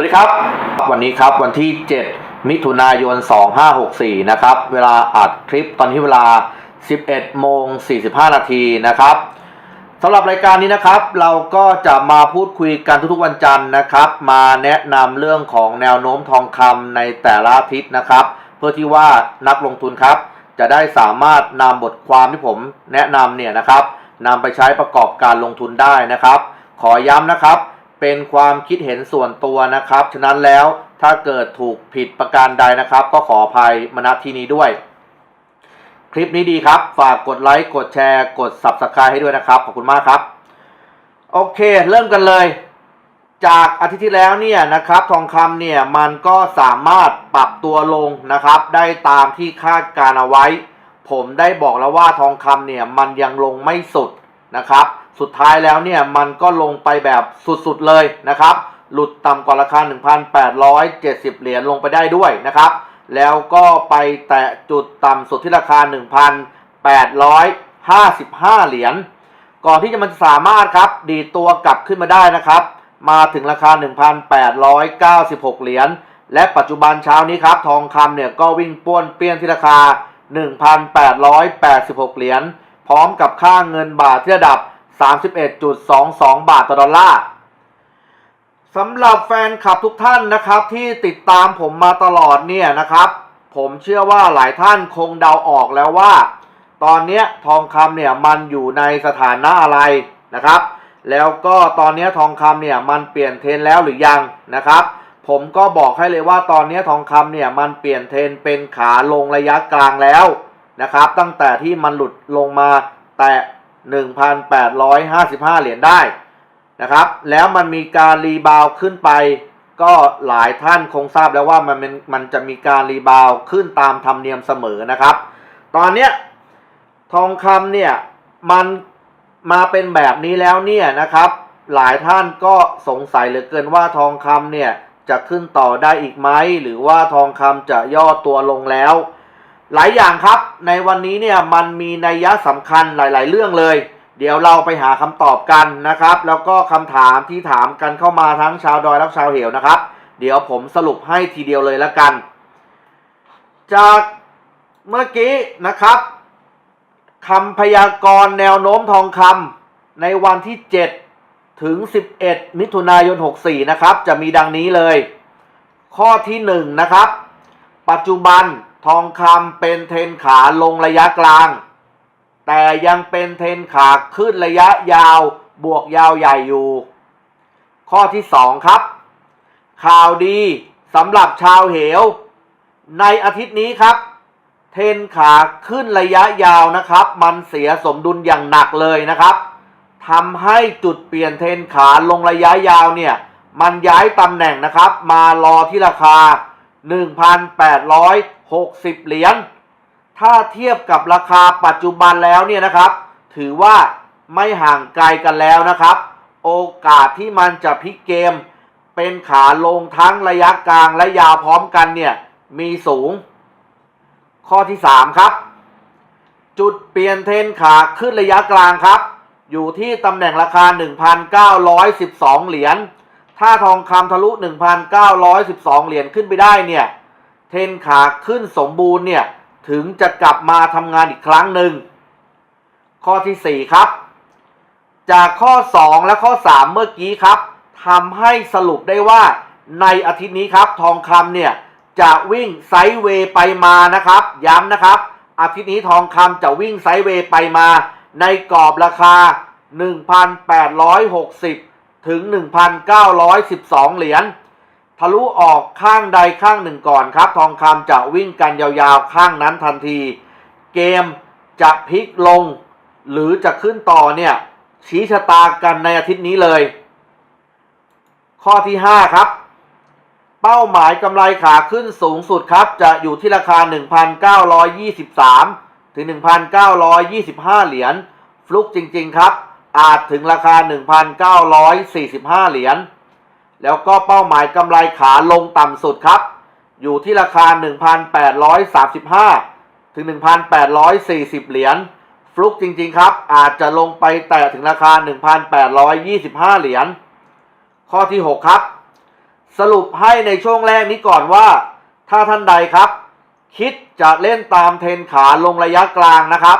วัสดีครับ วันนี้ครับวันที่ 7 มิถุนายน 2564 นะครับ เวลาอัดคลิปตอนที่เวลา 11 โมง 45 นาทีนะครับสำหรับรายการนี้นะครับ เราก็จะมาพูดคุยกันทุกๆวันจันทร์นะครับ มาแนะนำเรื่องของแนวโน้มทองคำในแต่ละทิตย์นะครับ เพื่อที่ว่านักลงทุนครับ จะได้สามารถนำบทความที่ผมแนะนำเนี่ยนะครับนำไปใช้ประกอบการลงทุนได้นะครับ ขอย้ำนะครับ เป็นความคิดเห็นส่วนตัวนะครับ ฉะนั้นแล้วถ้าเกิดถูกผิดประการใดนะครับ ก็ขออภัยมาณที่นี้ด้วย คลิปนี้ดีครับ ฝากกดไลค์ กดแชร์ กด Subscribe ให้ด้วยนะครับ ขอบคุณมากครับ โอเค เริ่มกันเลย จากอาทิตย์ที่แล้วเนี่ยนะครับ ทองคำเนี่ยมันก็สามารถปรับตัวลงนะครับ ได้ตามที่คาดการเอาไว้ ผมได้บอกแล้วว่าทองคำเนี่ยมันยังลงไม่สุดนะครับ สุดท้ายแล้วเนี่ยมันก็ลงไปแบบสุดๆเลยนะครับ หลุดต่ำกว่าราคา 1,870 เหรียญลงไปได้ด้วยนะครับ แล้วก็ไปแตะจุดต่ำสุดที่ราคา 1,855 เหรียญ ก่อนที่จะมันสามารถครับดีตัวกลับขึ้นมาได้นะครับ มาถึงราคา 1,896 เหรียญ และปัจจุบันเช้านี้ครับ ทองคำเนี่ยก็วิ่งป้วนเปี้ยนที่ราคา 1,886 เหรียญ พร้อมกับค่าเงินบาทที่ระดับ 31.22 บาทต่อดอลลาร์สำหรับแฟนคลับทุกท่านนะครับที่ติดตามผมมาตลอดเนี่ยนะครับ ผมเชื่อว่าหลายท่านคงเดาออกแล้วว่า ตอนนี้ทองคำเนี่ยมันอยู่ในสถานะอะไรนะครับ แล้วก็ตอนนี้ทองคำเนี่ยมันเปลี่ยนเทรนแล้วหรือยังนะครับ ผมก็บอกให้เลยว่าตอนนี้ทองคำเนี่ยมันเปลี่ยนเทรนเป็นขาลงระยะกลางแล้วนะครับ ตั้งแต่ที่มันหลุดลงมาแตะ 1,855 เหรียญได้นะครับ แล้วมันมีการรีบาวขึ้นไป ก็หลายท่านคงทราบแล้วว่ามันเป็นมันจะมีการรีบาวขึ้นตามธรรมเนียมเสมอนะครับ ตอนเนี้ยทองคำเนี่ยมันมาเป็นแบบนี้แล้วเนี่ยนะครับ หลายท่านก็สงสัยเหลือเกินว่าทองคำเนี่ยจะขึ้นต่อได้อีกไหมหรือว่าทองคำจะย่อตัวลงแล้ว หลายอย่างครับ ในวันนี้เนี่ยมันมีนัยยะสำคัญหลาย ๆ เรื่องเลย เดี๋ยวเราไปหาคำตอบกันนะครับ แล้วก็คำถามที่ถามกันเข้ามาทั้งชาวดอยและชาวเหวนะครับ เดี๋ยวผมสรุปให้ทีเดียวเลยละกัน จากเมื่อกี้นะครับคำพยากรณ์แนวโน้มทองคำในวันที่ 7 ถึง 11 มิถุนายน 64 นะครับ จะมีดังนี้เลย ข้อที่ 1 นะครับ ปัจจุบัน ทองคำเป็นเทนขาลงระยะกลาง แต่ยังเป็นเทนขาขึ้นระยะยาวบวกยาวใหญ่อยู่ ข้อที่ 2 ครับ ข่าวดีสำหรับชาวเหว ในอาทิตย์นี้ครับ เทนขาขึ้นระยะยาวนะครับ มันเสียสมดุลอย่างหนักเลยนะครับทำให้จุดเปลี่ยนเทนขาลงระยะยาวเนี่ย มันย้ายตำแหน่งนะครับ มารอที่ราคา 60 เหรียญ ถ้าเทียบกับราคาปัจจุบันแล้วเนี่ยนะครับ ถือว่าไม่ห่างไกลกันแล้วนะครับ โอกาสที่มันจะพลิกเกม เป็นขาลงทั้งระยะกลางและยาวพร้อมกันเนี่ยมีสูง ข้อที่ 3 ครับ จุดเปลี่ยนเทนขาขึ้นระยะกลางครับ อยู่ที่ตำแหน่งราคา 1,912 เหรียญถ้าทองคำทะลุ 1,912 เหรียญขึ้นไปได้เนี่ย เทนขาขึ้นสมบูรณ์เนี่ยถึงจะกลับมาทำงานอีกครั้งหนึ่ง ข้อที่ 4 ครับ จากข้อ 2 และข้อ 3 เมื่อกี้ครับทำให้สรุปได้ว่าในอาทิตย์นี้ครับทองคำเนี่ยจะวิ่งไซด์เวย์ไปมานะครับ ย้ำนะครับ อาทิตย์นี้ทองคำจะวิ่งไซด์เวย์ไปมา ในกรอบราคา 1,860 ถึง 1,912 เหรียญ ทะลุออกข้างใดข้างหนึ่งก่อนครับ ทองคำจะวิ่งกันยาวๆข้างนั้นทันที เกมจะพลิกลง หรือจะขึ้นต่อเนี่ยชี้ชะตากันในอาทิตย์นี้เลย ข้อที่ 5 ครับ เป้าหมายกำไรขาขึ้นสูงสุดครับ จะอยู่ที่ราคา 1,923 ถึง 1,925 เหรียญฟลุกจริง ๆ ครับ อาจถึงราคา 1,945 เหรียญ แล้วก็เป้าหมายกำไรขาลงต่ำสุดครับ อยู่ที่ราคา 1,835 ถึง 1,840 เหรียญฟลุกจริง ๆ ครับ อาจจะลงไปแตะถึงราคา 1,825 เหรียญข้อที่ 6 ครับ สรุปให้ในช่วงแรกนี้ก่อนว่า ถ้าท่านใดครับ คิดจะเล่นตามเทรนขาลงระยะกลางนะครับ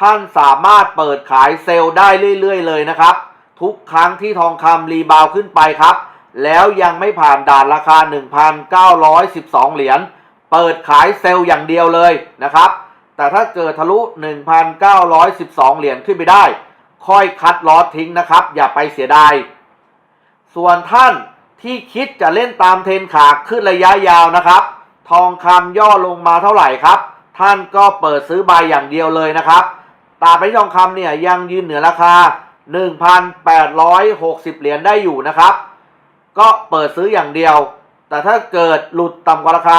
ท่านสามารถเปิดขายเซลล์ได้เรื่อย ๆ เลยนะครับ ทุกครั้งที่ทองคำรีบาวขึ้นไปครับ แล้วยังไม่ผ่านด่านราคา 1,912 เหรียญ เปิดขายเซลล์อย่างเดียวเลยนะครับ แต่ถ้าเกิดทะลุ 1,912 เหรียญขึ้นไปได้ ค่อยคัดลอสทิ้งนะครับ อย่าไปเสียดาย ส่วนท่านที่คิดจะเล่นตามเทรนขาขึ้นระยะยาวนะครับ ทองคำย่อลงมาเท่าไหร่ครับ ท่านก็เปิดซื้อใบอย่างเดียวเลยนะครับตราบใดที่ทองคำเนี่ยยังยืนเหนือราคา 1,860 เหรียญได้อยู่นะครับ ก็เปิดซื้ออย่างเดียว แต่ถ้าเกิดหลุดต่ำกว่าราคา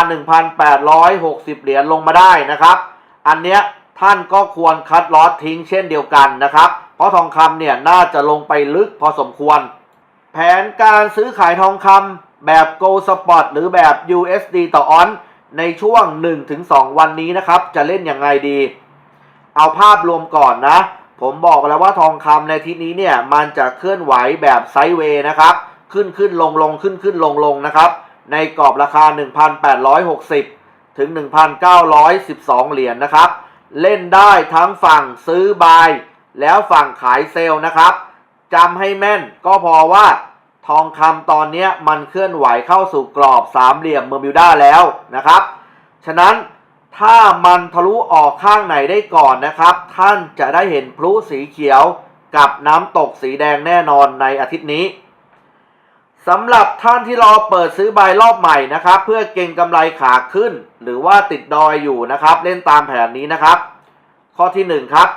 1,860 เหรียญลงมาได้นะครับ อันเนี้ยท่านก็ควรคัดลอสทิ้งเช่นเดียวกันนะครับ เพราะทองคำเนี่ยน่าจะลงไปลึกพอสมควร แผนการซื้อขายทองคำแบบ Gold Spot หรือแบบ USD ต่อออนในช่วง 1-2 วันนี้นะครับ จะเล่นยังไงดี เอาภาพรวมก่อนนะ ผมบอกไปแล้วว่าทองคำในที่นี้เนี่ย มันจะเคลื่อนไหวแบบไซด์เวย์นะครับ ขึ้นขึ้นลงลงขึ้นขึ้นลงลงนะครับ ในกรอบราคา 1,860 ถึง 1,912 เหรียญนะครับ เล่นได้ทั้งฝั่งซื้อบาย แล้วฝั่งขายเซลล์นะครับจำให้แม่นก็พอว่าทองคำตอนนี้มันเคลื่อนไหวเข้าสู่กรอบสามเหลี่ยมเมอร์มิวด้าแล้วนะครับ ฉะนั้นถ้ามันทะลุออกข้างไหนได้ก่อนนะครับ ท่านจะได้เห็นพลุสีเขียวกับน้ำตกสีแดงแน่นอนในอาทิตย์นี้ สำหรับท่านที่รอเปิดซื้อใบรอบใหม่นะครับ เพื่อเก็งกำไรขาขึ้น หรือว่าติดดอยอยู่นะครับ เล่นตามแผนนี้นะครับ ข้อที่ 1 ครับ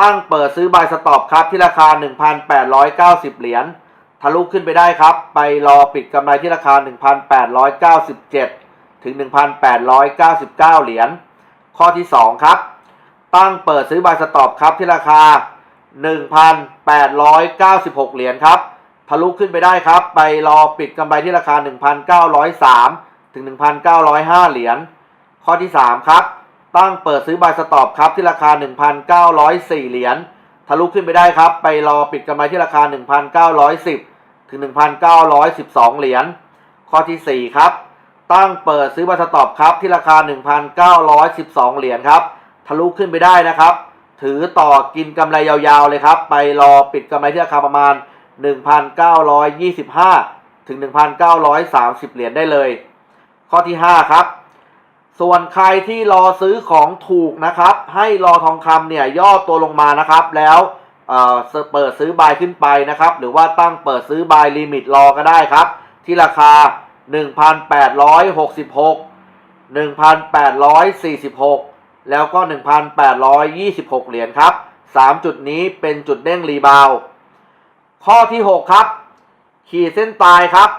ตั้งเปิดซื้อใบสต็อปครับที่ราคา 1,890 เหรียญทะลุขึ้นไปได้ครับ ไปรอปิดกำไรที่ราคา 1,897 ถึง 1,899 เหรียญข้อที่ 2 ครับ ตั้งเปิดซื้อใบสต็อปครับที่ราคา 1,896 เหรียญครับ ลุขึ้นไปได้ครับ ไปรอปิดกำไรที่ราคา 1,903 ถึง 1,905 เหรียญ ข้อที่ 3 ครับ ตั้งเปิดซื้อบายสต็อปครับที่ราคา 1,904 เหรียญ ทะลุขึ้นไปได้ครับ ไปรอปิดกำไรที่ราคา 1,910 ถึง 1,912 เหรียญ ข้อที่ 4 ครับ ตั้งเปิดซื้อบายสต็อปครับที่ราคา 1,912 เหรียญครับ ทะลุขึ้นไปได้นะครับ ถือต่อกินกำไรยาวๆเลยครับ ไปรอปิดกำไรที่ราคาประมาณ 1,925 ถึง 1,930 เหรียญได้เลย ข้อที่ 5 ครับ ส่วนใครที่รอซื้อของถูกนะครับ ให้รอทองคำเนี่ยย่อตัวลงมานะครับ แล้วเออเปิดซื้อบายขึ้นไปนะครับ หรือว่าตั้งเปิดซื้อบายลิมิตรอก็ได้ครับ ที่ราคา 1,866 1,846 แล้วก็ 1,826 เหรียญครับ 3 จุดนี้เป็นจุดเด้งรีบาว์ ข้อที่ 6 ครับ ขีดเส้นตายครับ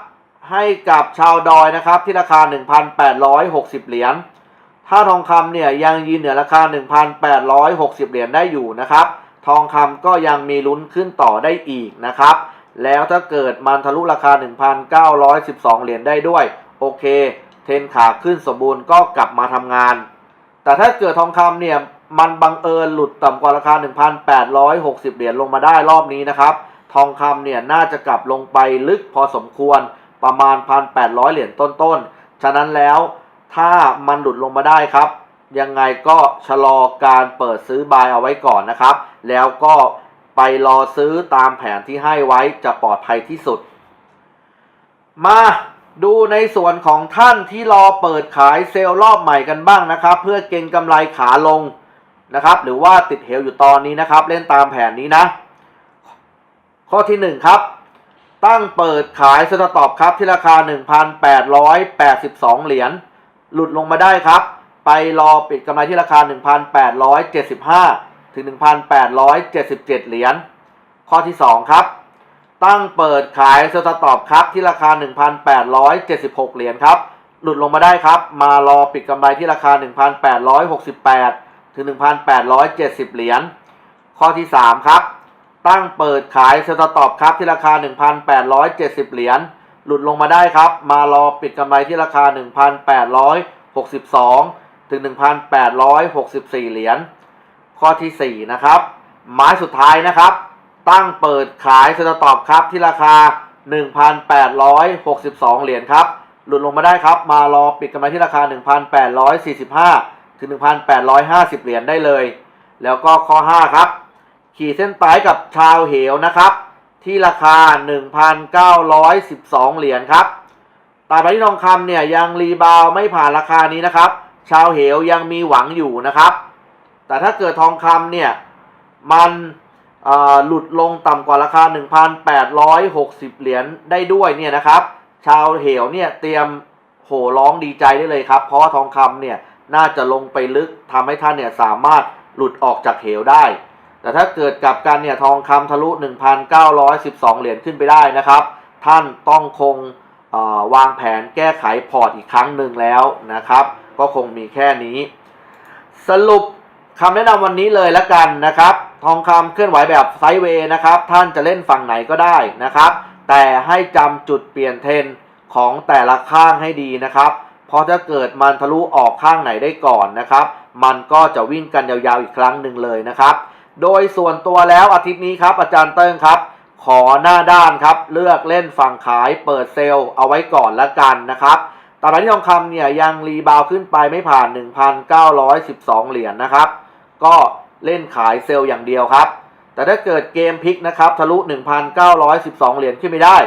ให้กับชาวดอยนะครับที่ราคา 1,860 เหรียญถ้าทองคำเนี่ยยังยืนเหนือราคา 1,860 เหรียญได้อยู่นะครับ ทองคำก็ยังมีลุ้นขึ้นต่อได้อีกนะครับ แล้วถ้าเกิดมันทะลุราคา 1,912 เหรียญได้ด้วย โอเค เทนขาขึ้นสมบูรณ์ก็กลับมาทำงาน แต่ถ้าเกิดทองคำเนี่ยมันบังเอิญหลุดต่ำกว่าราคา 1,860 เหรียญลงมาได้รอบนี้นะครับ ทองคำเนี่ยน่าจะกลับลงไปลึกพอสมควรประมาณ 1,800 เหรียญต้นๆ ฉะนั้นแล้วถ้ามันหลุดลงมาได้ครับ ยังไงก็ชะลอการเปิดซื้อบายเอาไว้ก่อนนะครับ แล้วก็ไปรอซื้อตามแผนที่ให้ไว้จะปลอดภัยที่สุด มาดูในส่วนของท่านที่รอเปิดขายเซลล์รอบใหม่กันบ้างนะครับ เพื่อเก็งกำไรขาลงนะครับ หรือว่าติดเหวอยู่ตอนนี้นะครับ เล่นตามแผนนี้นะ ข้อที่ 1 ครับ ตั้งเปิดขายสต็อปครับที่ราคา 1,882 เหรียญหลุดลงมาได้ครับ ไปรอปิดกำไรที่ราคา 1,875 ถึง 1,877 เหรียญข้อที่ 2 ครับ ตั้งเปิดขายสต็อปครับที่ราคา 1,876 เหรียญครับ หลุดลงมาได้ครับ มารอปิดกำไรที่ราคา 1,868 ถึง 1,870 เหรียญข้อที่ 3 ครับ ตั้งเปิดขายสต็อปครับที่ราคา 1,870 เหรียญหลุดลงมาได้ครับ มารอปิดกำไรที่ราคา 1,862 ถึง 1,864 เหรียญข้อทีสี่4 นะครับไม้สุดท้ายนะครับ ตั้งเปิดขายสต็อปครับที่ราคา 1,862 เหรียญครับ หลุดลงมาได้ครับ มารอปิดกำไรที่ราคา 1,845 ถึง 1,850 เหรียญได้เลย แล้วก็ข้อ 5 ครับ ขีดเส้นใต้กับชาวเหวนะครับ ที่ราคา 1,912 เหรียญครับตราบใดที่ทองคำเนี่ยยังรีบาวไม่ผ่านราคานี้นะครับ ชาวเหวยังมีหวังอยู่นะครับ แต่ถ้าเกิดทองคำเนี่ยมันหลุดลงต่ำกว่าราคา 1,860 เหรียญได้ด้วยเนี่ยนะครับ ชาวเหวเนี่ยเตรียมโห่ร้องดีใจได้เลยครับ เพราะว่าทองคำเนี่ยน่าจะลงไปลึกทำให้ท่านเนี่ยสามารถหลุดออกจากเหวได้ แต่ถ้าเกิดกลับกันเนี่ยทองคำทะลุ 1,912 เหรียญขึ้นไปได้นะครับ ท่านต้องคงวางแผนแก้ไขพอร์ตอีกครั้งหนึ่งแล้วนะครับ ก็คงมีแค่นี้ สรุปคำแนะนำวันนี้เลยละกันนะครับ ทองคำเคลื่อนไหวแบบไซด์เวย์นะครับ ท่านจะเล่นฝั่งไหนก็ได้นะครับ แต่ให้จำจุดเปลี่ยนเทนของแต่ละข้างให้ดีนะครับ เพราะถ้าเกิดมันทะลุออกข้างไหนได้ก่อนนะครับ มันก็จะวิ่งกันยาวๆอีกครั้งหนึ่งเลยนะครับ โดยส่วนตัวแล้วอาทิตย์นี้ครับอาจารย์เติ้งครับ ขอหน้าด้านครับ เลือกเล่นฝั่งขายเปิดเซลล์เอาไว้ก่อนละกันนะครับตลาดที่ทองคำเนี่ยยังรีบาวขึ้นไปไม่ผ่าน 1,912 เหรียญนะครับ ก็เล่นขายเซลล์อย่างเดียวครับ แต่ถ้าเกิดเกมพลิกนะครับทะลุ 1,912 เหรียญขึ้นไม่ได้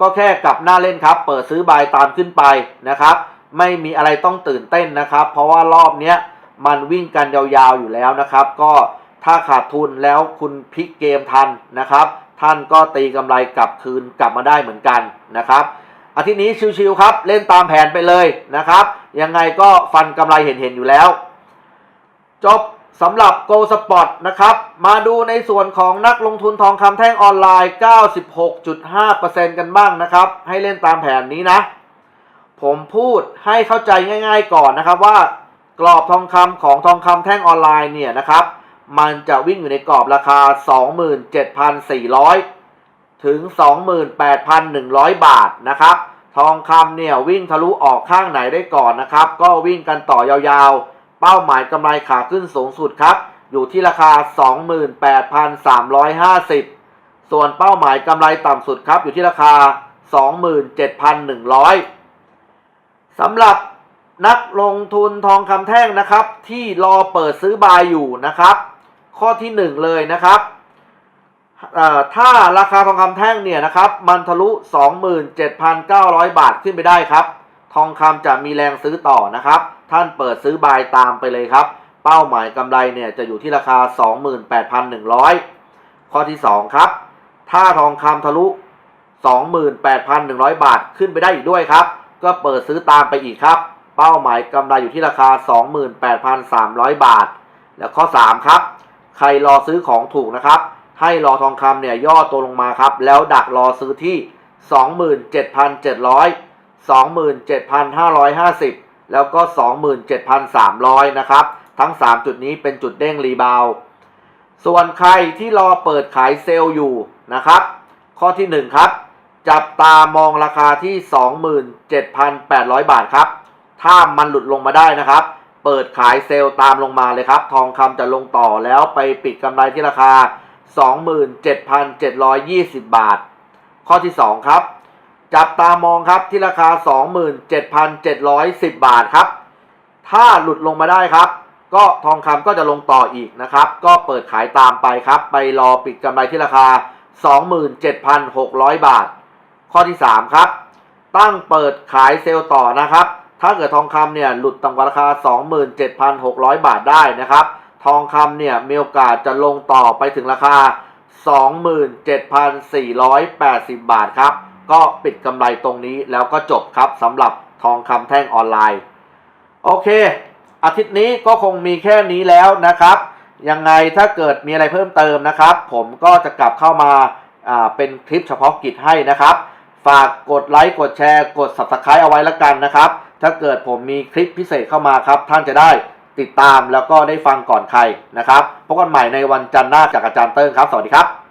ก็แค่กลับหน้าเล่นครับ เปิดซื้อบายตามขึ้นไปนะครับ ไม่มีอะไรต้องตื่นเต้นนะครับ เพราะว่ารอบเนี้ยมันวิ่งกันยาวๆอยู่แล้วนะครับ ก็ ถ้าขาดทุนแล้วคุณพลิกเกมทันนะครับ ท่านก็ตีกำไรกลับคืนกลับมาได้เหมือนกันนะครับอาทิตย์นี้ชิวๆครับ เล่นตามแผนไปเลยนะครับ ยังไงก็ฟันกำไรเห็นๆอยู่แล้ว จบสำหรับ Go Spot นะครับ มาดูในส่วนของนักลงทุนทองคำแท่งออนไลน์ 96.5%กันบ้างนะครับ ให้เล่นตามแผนนี้นะ ผมพูดให้เข้าใจง่าย ๆ ก่อนนะครับว่า กรอบทองคำของทองคำแท่งออนไลน์เนี่ยนะครับ มันจะวิ่งอยู่ในกรอบราคา 27,400 ถึง 28,100 บาทนะครับ ทองคำเนี่ยวิ่งทะลุออกข้างไหนได้ก่อนนะครับ ก็วิ่งกันต่อยาวๆ เป้าหมายกำไรขาขึ้นสูงสุดครับ อยู่ที่ราคา 28,350 ส่วนเป้าหมายกำไรต่ำสุดครับ อยู่ที่ราคา 27,100 สำหรับนักลงทุนทองคำแท่งนะครับ ที่รอเปิดซื้อบายอยู่นะครับ ข้อที่ 1 เลยนะครับถ้าราคาทองคำแท่งเนี่ยนะครับมันทะลุ 27,900 บาทขึ้นไปได้ครับ ทองคำจะมีแรงซื้อต่อนะครับ ท่านเปิดซื้อบายตามไปเลยครับ เป้าหมายกำไรเนี่ยจะอยู่ที่ราคา 28,100 ข้อที่ 2 ครับ ถ้าทองคำทะลุ 28,100 บาทขึ้นไปได้อีกด้วยครับ ก็เปิดซื้อตามไปอีกครับ เป้าหมายกำไรอยู่ที่ราคา 28,300 บาท แล้วข้อ 3 ครับ ใครรอซื้อของถูกนะครับ ให้รอทองคำเนี่ยย่อตัวลงมาครับ แล้วดักรอซื้อที่ 27,700 27,550 แล้วก็ 27,300 นะครับ ทั้ง 3 จุดนี้เป็นจุดเด้งรีบาวส่วนใครที่รอเปิดขายเซลล์อยู่นะครับ ข้อที่ 1 ครับ จับตามองราคาที่ 27,800 บาทครับ ถ้ามันหลุดลงมาได้นะครับ เปิดขายเซลล์ตามลงมาเลยครับ ทองคำจะลงต่อแล้วไปปิดกำไรที่ราคา 27,720 บาท ข้อที่ 2 ครับ จับตามองครับที่ราคา 27,710 บาทครับ ถ้าหลุดลงมาได้ครับ ก็ทองคำก็จะลงต่ออีกนะครับ ก็เปิดขายตามไปครับ ไปรอปิดกำไรที่ราคา 27,600 บาท ข้อที่ 3 ครับ ตั้งเปิดขายเซลล์ต่อนะครับ ถ้าเกิดทองคำเนี่ยหลุดต่ำกว่าราคา 27,600 บาทได้นะครับ ทองคำเนี่ยมีโอกาสจะลงต่อไปถึงราคา 27,480 บาทครับ ก็ปิดกำไรตรงนี้แล้วก็จบครับสำหรับทองคำแท่งออนไลน์ โอเค อาทิตย์นี้ก็คงมีแค่นี้แล้วนะครับ ยังไงถ้าเกิดมีอะไรเพิ่มเติมนะครับ ผมก็จะกลับเข้ามาอ่าเป็นคลิปเฉพาะกิจให้นะครับ ฝากกดไลค์กดแชร์กด subscribe เอาไว้แล้วกันนะครับ ถ้าเกิดผมมีคลิปพิเศษเข้ามาครับ ท่านจะได้ติดตามแล้วก็ได้ฟังก่อนใครนะครับพบกันใหม่ในวันจันทร์หน้าจากอาจารย์เติ้งครับ สวัสดีครับ